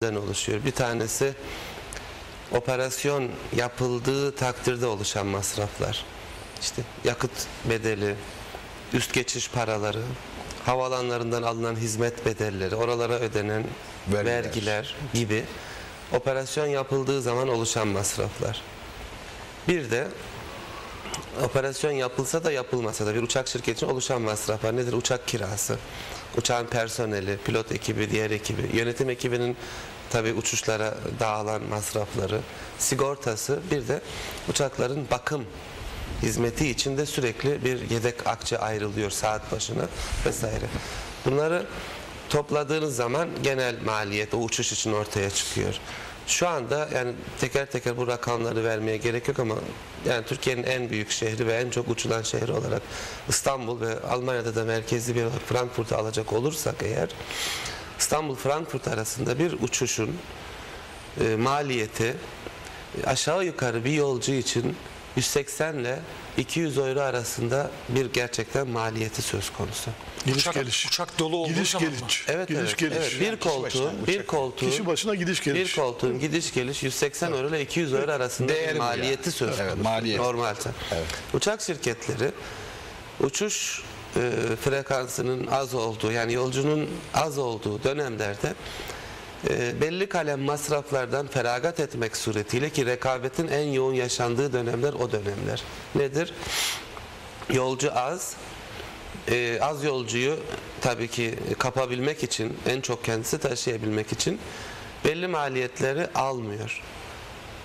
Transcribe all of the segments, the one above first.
oluşuyor. Bir tanesi operasyon yapıldığı takdirde oluşan masraflar. İşte yakıt bedeli, üst geçiş paraları, havalanlarından alınan hizmet bedelleri, oralara ödenen Vergiler. vergiler gibi operasyon yapıldığı zaman oluşan masraflar. Bir de operasyon yapılsa da yapılmasa da bir uçak şirketi için oluşan masraflar nedir? Uçak kirası, uçağın personeli, pilot ekibi, diğer ekibi, yönetim ekibinin tabi uçuşlara dağılan masrafları, sigortası, bir de uçakların bakım hizmeti için de sürekli bir yedek akçe ayrılıyor saat başına vesaire. Bunları topladığınız zaman genel maliyet o uçuş için ortaya çıkıyor. Şu anda yani teker teker bu rakamları vermeye gerek yok ama yani Türkiye'nin en büyük şehri ve en çok uçulan şehri olarak İstanbul ve Almanya'da da merkezi bir olarak Frankfurt'u alacak olursak eğer İstanbul Frankfurt arasında bir uçuşun e, maliyeti aşağı yukarı bir yolcu için 180 ile 200 euro arasında bir gerçekten maliyeti söz konusu. Gidiş Uçak- geliş. uçak dolu olduğu gidiş zaman mı? geliş. Evet gidiş evet. geliş. evet. Bir koltuğun bir koltuğun Kişi başına gidiş bir geliş. koltuğun gidiş geliş 180 euro ile 200 euro arasında bir maliyeti yani. söz Evet, konusu. maliyet. Normalde. Evet. Uçak şirketleri uçuş e, frekansının az olduğu yani yolcunun az olduğu dönemlerde e, belli kalem masraflardan feragat etmek suretiyle ki rekabetin en yoğun yaşandığı dönemler o dönemler. Nedir? Yolcu az, e, az yolcuyu tabii ki kapabilmek için en çok kendisi taşıyabilmek için belli maliyetleri almıyor.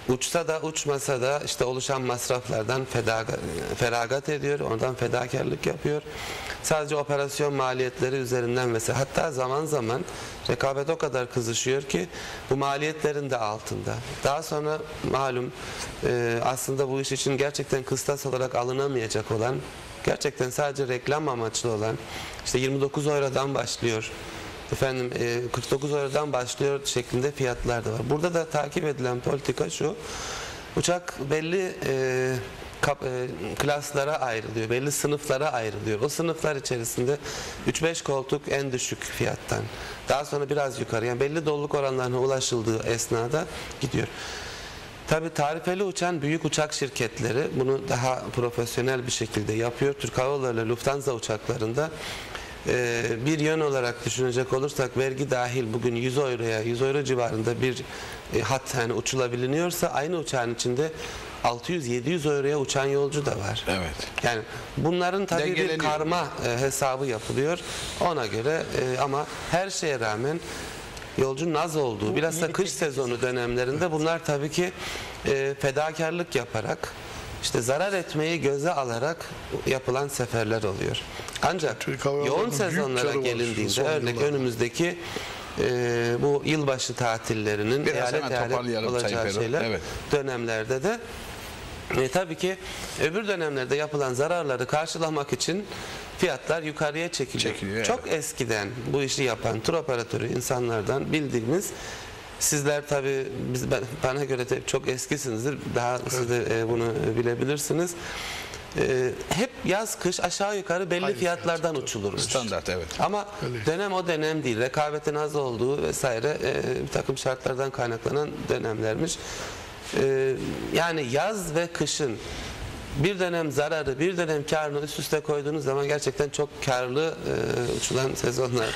Uçsa da uçmasa da işte oluşan masraflardan fedaga- feragat ediyor, ondan fedakarlık yapıyor. Sadece operasyon maliyetleri üzerinden mesela hatta zaman zaman rekabet o kadar kızışıyor ki bu maliyetlerin de altında. Daha sonra malum e, aslında bu iş için gerçekten kıstas olarak alınamayacak olan gerçekten sadece reklam amaçlı olan işte 29 eurodan başlıyor efendim e, 49 eurodan başlıyor şeklinde fiyatlar da var. Burada da takip edilen politika şu. Uçak belli e, kap- e, klaslara ayrılıyor. Belli sınıflara ayrılıyor. O sınıflar içerisinde 3-5 koltuk en düşük fiyattan. Daha sonra biraz yukarı yani belli doluluk oranlarına ulaşıldığı esnada gidiyor. Tabi tarifeli uçan büyük uçak şirketleri bunu daha profesyonel bir şekilde yapıyor. Türk Hava Yolları Lufthansa uçaklarında e, bir yön olarak düşünecek olursak vergi dahil bugün 100 euroya 100 euro civarında bir e, hat yani uçulabiliniyorsa aynı uçağın içinde 600-700 euroya uçan yolcu da var. Evet. Yani bunların tabii bir karma e, hesabı yapılıyor. Ona göre e, ama her şeye rağmen yolcunun az olduğu bilhassa kış sezonu dönemlerinde bunlar tabii ki e, fedakarlık yaparak işte zarar etmeyi göze alarak yapılan seferler oluyor. Ancak yoğun sezonlara gelindiğinde örnek yıllarda. önümüzdeki e, bu yılbaşı tatillerinin Biraz eyalet eyalet olacağı şeyler Evet. dönemlerde de e, tabii ki öbür dönemlerde yapılan zararları karşılamak için fiyatlar yukarıya çekiliyor. Çekiliyor, evet. Çok eskiden bu işi yapan tur operatörü insanlardan bildiğimiz sizler tabii biz ben- bana göre de çok eskisinizdir. Daha siz de e, bunu bilebilirsiniz. E, hep yaz kış aşağı yukarı belli Aynı fiyatlardan fiyat, uçulurmuş. Standart evet. Ama Öyle. dönem o dönem değil. Rekabetin az olduğu vesaire e, bir takım şartlardan kaynaklanan dönemlermiş. E, yani yaz ve kışın bir dönem zararı, bir dönem karını üst üste koyduğunuz zaman gerçekten çok karlı e, uçulan sezonlar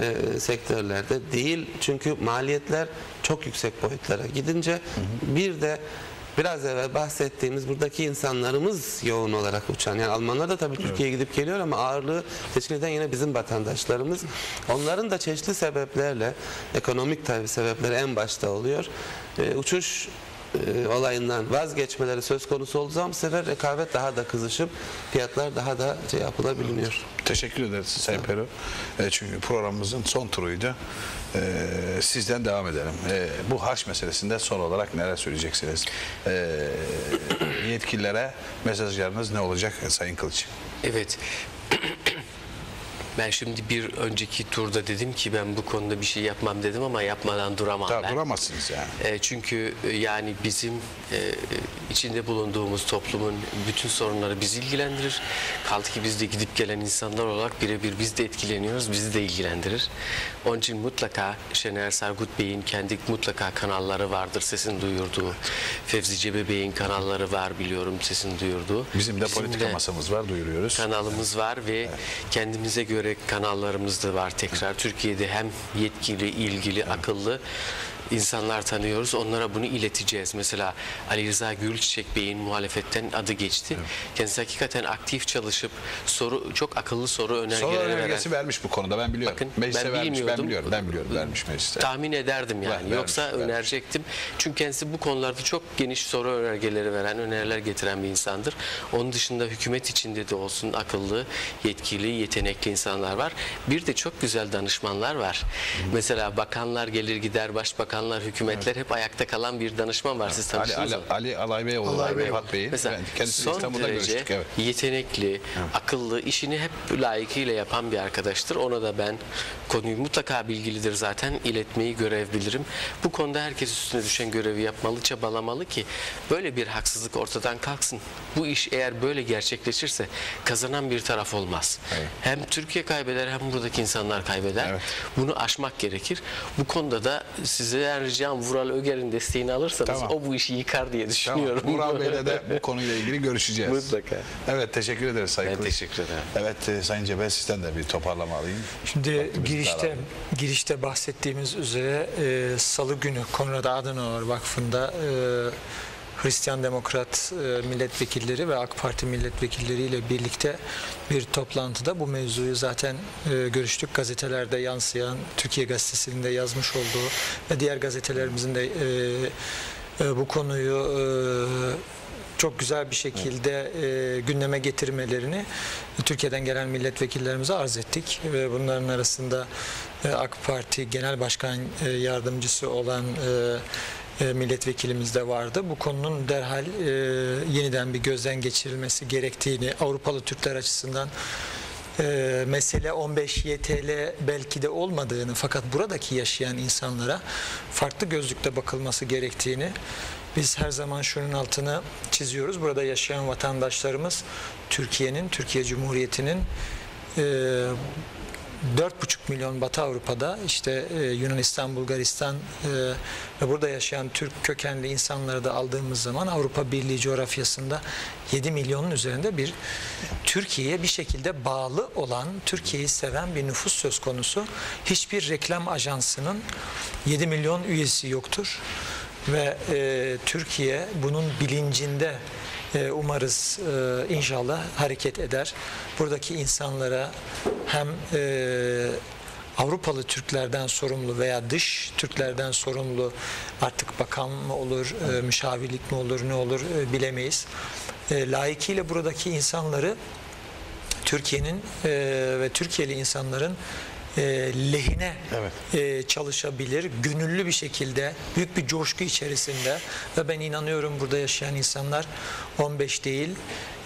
e, sektörlerde değil. Çünkü maliyetler çok yüksek boyutlara gidince bir de Biraz evvel bahsettiğimiz buradaki insanlarımız yoğun olarak uçan. Yani Almanlar da tabii Türkiye'ye gidip geliyor ama ağırlığı teşkil eden yine bizim vatandaşlarımız. Onların da çeşitli sebeplerle, ekonomik tabii sebepleri en başta oluyor. Ee, uçuş e, olayından vazgeçmeleri söz konusu olduğu zaman bu sefer rekabet daha da kızışıp fiyatlar daha da şey yapılabiliyor. Teşekkür ederiz Sayın Peru. E, çünkü programımızın son turuydu. E, sizden devam edelim. E, bu harç meselesinde son olarak neler söyleyeceksiniz? E, yetkililere mesajlarınız ne olacak Sayın Kılıç? Evet. Ben şimdi bir önceki turda dedim ki ben bu konuda bir şey yapmam dedim ama yapmadan duramam Tabii ben. duramazsınız yani. E, çünkü e, yani bizim e, içinde bulunduğumuz toplumun bütün sorunları bizi ilgilendirir. Kaldı ki biz de gidip gelen insanlar olarak birebir biz de etkileniyoruz, bizi de ilgilendirir. Onun için mutlaka Şener Sargut Bey'in kendi mutlaka kanalları vardır sesini duyurduğu. Fevzi Cebe Bey'in kanalları var biliyorum sesini duyurduğu. Bizim de Bizim politika de- masamız var duyuruyoruz. kanalımız var ve kendimize göre kanallarımız da var tekrar. Türkiye'de hem yetkili, ilgili, akıllı insanlar tanıyoruz. Onlara bunu ileteceğiz. Mesela Ali Rıza Gülçiçek Bey'in muhalefetten adı geçti. Kendisi hakikaten aktif çalışıp soru çok akıllı soru Soru önergeleri veren. önergesi vermiş bu konuda ben biliyorum. Bakın, meclise ben vermiş ben biliyorum. Ben biliyorum vermiş mecliste. Tahmin ederdim yani. vermiş, Yoksa vermiş. önerecektim. Çünkü kendisi bu konularda çok geniş soru önergeleri veren, öneriler getiren bir insandır. Onun dışında hükümet içinde de olsun akıllı, yetkili, yetenekli insanlar var. Bir de çok güzel danışmanlar var. Mesela bakanlar gelir gider, başbakanlar, hükümetler hep ayakta kalan bir danışman var. Siz Ali, tanıştınız Ali, mı? Ali Alay Beyoğlu var. Rıfat Bey'i. Mesela Ben son İstanbul'da derece görüştük. Evet. yetenekli, akıllı, işini hep layıkıyla yapan bir arkadaştır. Ona da ben konuyu mutlaka bilgilidir zaten iletmeyi görev bilirim. Bu konuda herkes üstüne düşen görevi yapmalı, çabalamalı ki böyle bir haksızlık ortadan kalksın. Bu iş eğer böyle gerçekleşirse kazanan bir taraf olmaz. Hem Türkiye kaybeder hem buradaki insanlar kaybeder. Evet. Bunu aşmak gerekir. Bu konuda da size ricam Vural Öger'in desteğini alırsanız Tamam. o bu işi yıkar diye Tamam. düşünüyorum. Murat Bey'le de bu konuyla ilgili görüşeceğiz. Mutlaka. Evet teşekkür ederiz Sayın Ben teşekkür ederim. Evet e, Sayın Cebel sizden de bir toparlama alayım. Şimdi Vaktimizi girişte daralım. girişte bahsettiğimiz üzere e, Salı günü Konrad Adenauer Vakfı'nda e, Hristiyan Demokrat e, milletvekilleri ve AK Parti milletvekilleriyle birlikte bir toplantıda bu mevzuyu zaten e, görüştük. Gazetelerde yansıyan, Türkiye Gazetesi'nde yazmış olduğu ve diğer gazetelerimizin de e, bu konuyu çok güzel bir şekilde e, gündeme getirmelerini Türkiye'den gelen milletvekillerimize arz ettik ve bunların arasında e, AK Parti Genel Başkan e, Yardımcısı olan e, milletvekilimiz de vardı. Bu konunun derhal e, yeniden bir gözden geçirilmesi gerektiğini Avrupalı Türkler açısından e, mesele 15 YTL belki de olmadığını fakat buradaki yaşayan insanlara farklı gözlükle bakılması gerektiğini biz her zaman şunun altını çiziyoruz. Burada yaşayan vatandaşlarımız Türkiye'nin, Türkiye Cumhuriyeti'nin e, 4,5 milyon Batı Avrupa'da işte e, Yunanistan, Bulgaristan e, ve burada yaşayan Türk kökenli insanları da aldığımız zaman Avrupa Birliği coğrafyasında 7 milyonun üzerinde bir Türkiye'ye bir şekilde bağlı olan, Türkiye'yi seven bir nüfus söz konusu. Hiçbir reklam ajansının 7 milyon üyesi yoktur ve e, Türkiye bunun bilincinde e, umarız e, inşallah hareket eder. Buradaki insanlara hem e, Avrupalı Türklerden sorumlu veya dış Türklerden sorumlu artık bakan mı olur, e, müşavirlik mi olur, ne olur bilemeyiz. E, layıkıyla buradaki insanları Türkiye'nin ve Türkiye'li insanların e, lehine Evet. e, çalışabilir, gönüllü bir şekilde, büyük bir coşku içerisinde ve ben inanıyorum burada yaşayan insanlar 15 değil,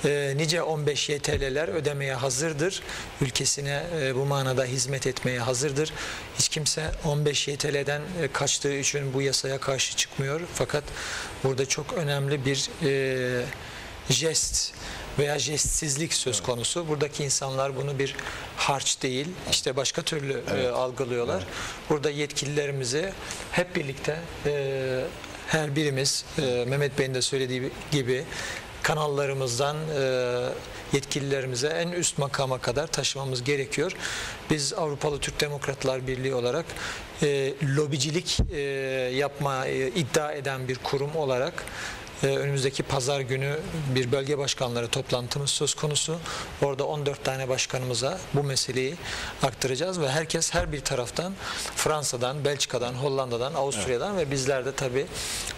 e, nice 15 YTL'ler ödemeye hazırdır. Ülkesine e, bu manada hizmet etmeye hazırdır. Hiç kimse 15 YTL'den e, kaçtığı için bu yasaya karşı çıkmıyor. Fakat burada çok önemli bir e, jest veya jestsizlik söz konusu. Buradaki insanlar bunu bir harç değil, işte başka türlü e, algılıyorlar. Burada yetkililerimizi hep birlikte e, her birimiz e, Mehmet Bey'in de söylediği gibi kanallarımızdan e, yetkililerimize en üst makama kadar taşımamız gerekiyor. Biz Avrupalı Türk Demokratlar Birliği olarak e, lobicilik e, yapma e, iddia eden bir kurum olarak önümüzdeki pazar günü bir bölge başkanları toplantımız söz konusu. Orada 14 tane başkanımıza bu meseleyi aktaracağız ve herkes her bir taraftan Fransa'dan, Belçika'dan, Hollanda'dan, Avusturya'dan ve bizler de tabii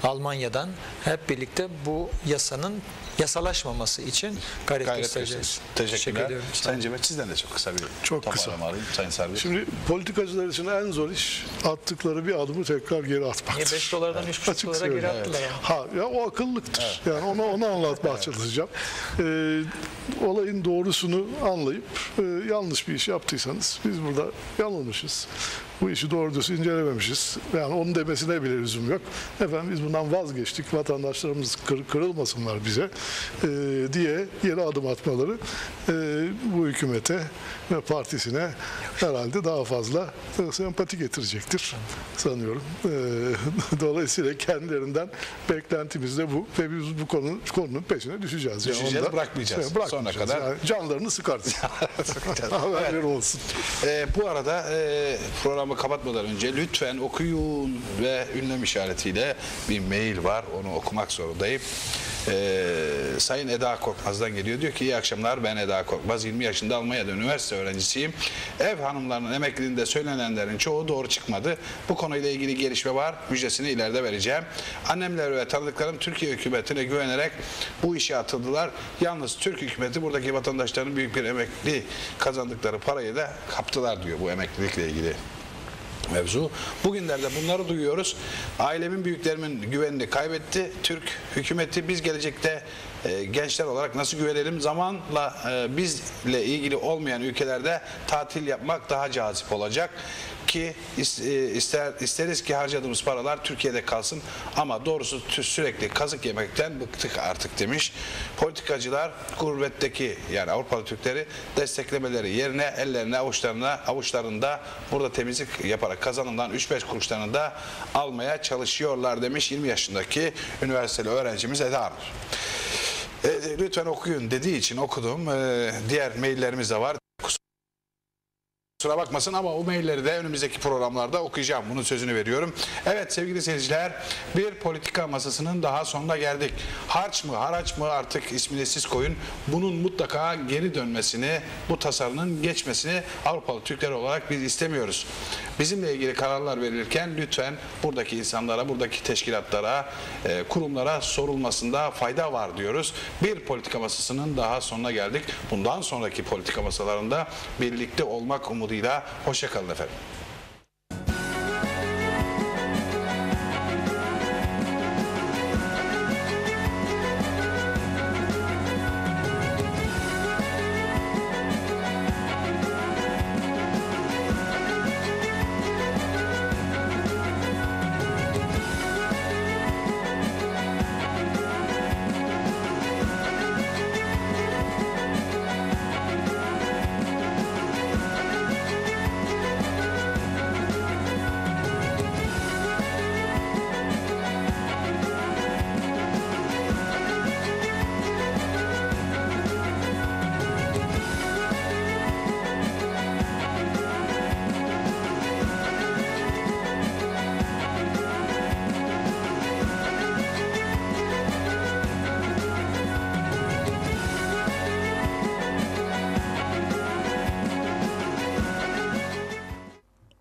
Almanya'dan hep birlikte bu yasanın yasalaşmaması için gayret, Gayret göstereceğiz. Teşekkürler. ediyorum. Sağ Sayın. Cebel sizden de çok kısa bir Çok kısa. alayım Sayın Sarbi. Şimdi politikacılar için en zor iş attıkları bir adımı tekrar geri atmaktır. Niye 5 dolardan 3,5 Açık dolara geri attılar ama. Ha ya o akıllıktır. Yani ona onu anlatmaya çalışacağım. Ee, olayın doğrusunu anlayıp e, yanlış bir iş yaptıysanız biz burada yanılmışız. Bu işi doğru düz incelememişiz. Yani onun demesine bile lüzum yok. Efendim biz bundan vazgeçtik. Vatandaşlarımız kır- kırılmasınlar bize e, diye geri adım atmaları e, bu hükümete ve partisine herhalde daha fazla e, sempati getirecektir sanıyorum. E, dolayısıyla kendilerinden beklentimiz de bu ve biz bu konu konunun peşine düşeceğiz. Yani Düşeceğiz, onda- bırakmayacağız. Evet, bırakmayacağız. Sonuna kadar. Yani canlarını sıkarız. Haberleri olsun. Ee, bu arada e, programı kapatmadan önce lütfen okuyun ve ünlem işaretiyle bir mail var. Onu okumak zorundayım. Ee, Sayın Eda Korkmaz'dan geliyor. Diyor ki iyi akşamlar ben Eda Korkmaz. 20 yaşında Almanya'da üniversite öğrencisiyim. Ev hanımlarının emekliliğinde söylenenlerin çoğu doğru çıkmadı. Bu konuyla ilgili gelişme var. Müjdesini ileride vereceğim. Annemler ve tanıdıklarım Türkiye hükümetine güvenerek bu işe atıldılar. Yalnız Türk hükümeti buradaki vatandaşların büyük bir emekli kazandıkları parayı da kaptılar diyor bu emeklilikle ilgili mevzu. Bugünlerde bunları duyuyoruz. Ailemin büyüklerimin güvenini kaybetti. Türk hükümeti biz gelecekte e, gençler olarak nasıl güvenelim? Zamanla e, bizle ilgili olmayan ülkelerde tatil yapmak daha cazip olacak ki e, ister isteriz ki harcadığımız paralar Türkiye'de kalsın ama doğrusu sürekli kazık yemekten bıktık artık demiş. Politikacılar gurbetteki yani Avrupalı Türkleri desteklemeleri yerine ellerine avuçlarına avuçlarında burada temizlik yaparak kazanılan 3-5 kuruşlarını da almaya çalışıyorlar demiş 20 yaşındaki üniversiteli öğrencimiz Eda Arır. E, lütfen okuyun dediği için okudum. E, diğer maillerimiz de var. Kusura bakmasın ama o mailleri de önümüzdeki programlarda okuyacağım. Bunun sözünü veriyorum. Evet sevgili seyirciler bir politika masasının daha sonuna geldik. Harç mı haraç mı artık ismini siz koyun. Bunun mutlaka geri dönmesini, bu tasarının geçmesini Avrupalı Türkler olarak biz istemiyoruz. Bizimle ilgili kararlar verilirken lütfen buradaki insanlara, buradaki teşkilatlara, e, kurumlara sorulmasında fayda var diyoruz. Bir politika masasının daha sonuna geldik. Bundan sonraki politika masalarında birlikte olmak umuduyla hoşçakalın efendim.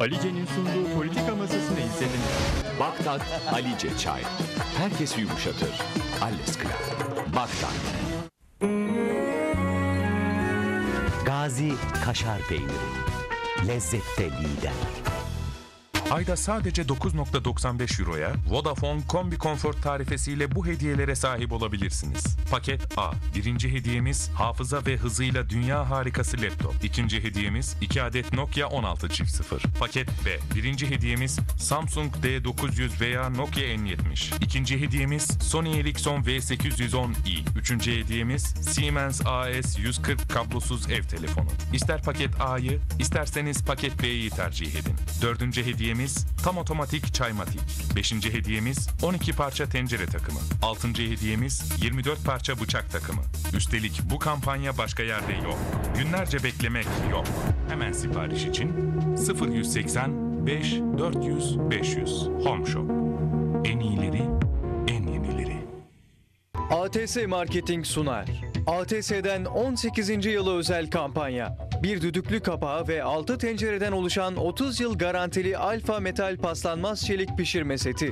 Alice'nin sunduğu politika masasını izlediniz. Baktat Alice Çay. Herkesi yumuşatır. Alles klar. Baktat. Gazi Kaşar Peyniri. Lezzette lider. Ayda sadece 9.95 euroya Vodafone Kombi Comfort tarifesiyle bu hediyelere sahip olabilirsiniz. Paket A. Birinci hediyemiz hafıza ve hızıyla dünya harikası laptop. İkinci hediyemiz 2 adet Nokia 16.0. Paket B. Birinci hediyemiz Samsung D900 veya Nokia N70. İkinci hediyemiz Sony Ericsson V810i. Üçüncü hediyemiz Siemens AS 140 kablosuz ev telefonu. İster paket A'yı, isterseniz paket B'yi tercih edin. Dördüncü hediyemiz tam otomatik çaymatik. Beşinci hediyemiz 12 parça tencere takımı. Altıncı hediyemiz 24 parça bıçak takımı. Üstelik bu kampanya başka yerde yok. Günlerce beklemek yok. Hemen sipariş için 0180 5 400 500 Home Shop. En iyileri, en yenileri. ATS Marketing sunar. ATS'den 18. yılı özel kampanya. Bir düdüklü kapağı ve 6 tencereden oluşan 30 yıl garantili alfa metal paslanmaz çelik pişirme seti.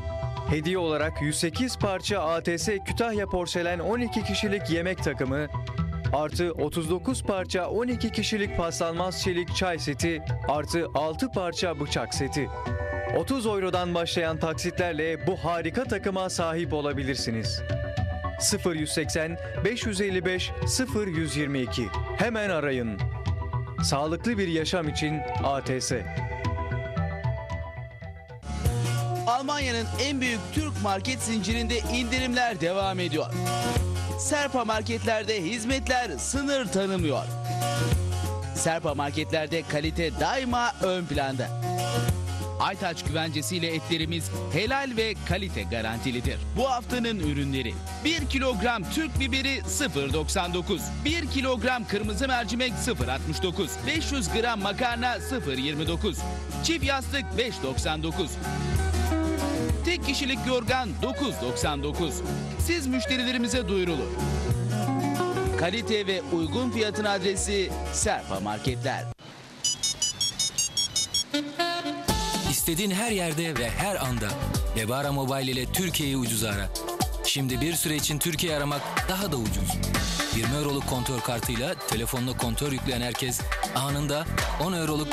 Hediye olarak 108 parça ATS Kütahya porselen 12 kişilik yemek takımı, artı 39 parça 12 kişilik paslanmaz çelik çay seti, artı 6 parça bıçak seti. 30 eurodan başlayan taksitlerle bu harika takıma sahip olabilirsiniz. 0180 555 0122 Hemen arayın. Sağlıklı bir yaşam için ATS. Almanya'nın en büyük Türk market zincirinde indirimler devam ediyor. Serpa marketlerde hizmetler sınır tanımıyor. Serpa marketlerde kalite daima ön planda. Aytaç güvencesiyle etlerimiz helal ve kalite garantilidir. Bu haftanın ürünleri 1 kilogram Türk biberi 0.99 1 kilogram kırmızı mercimek 0.69 500 gram makarna 0.29 Çift yastık 5.99 Tek kişilik yorgan 9.99. Siz müşterilerimize duyurulur. Kalite ve uygun fiyatın adresi Serpa Marketler. İstediğin her yerde ve her anda Lebara Mobile ile Türkiye'yi ucuz ara. Şimdi bir süre için Türkiye aramak daha da ucuz. 20 euroluk kontör kartıyla telefonuna kontör yükleyen herkes anında 10 euroluk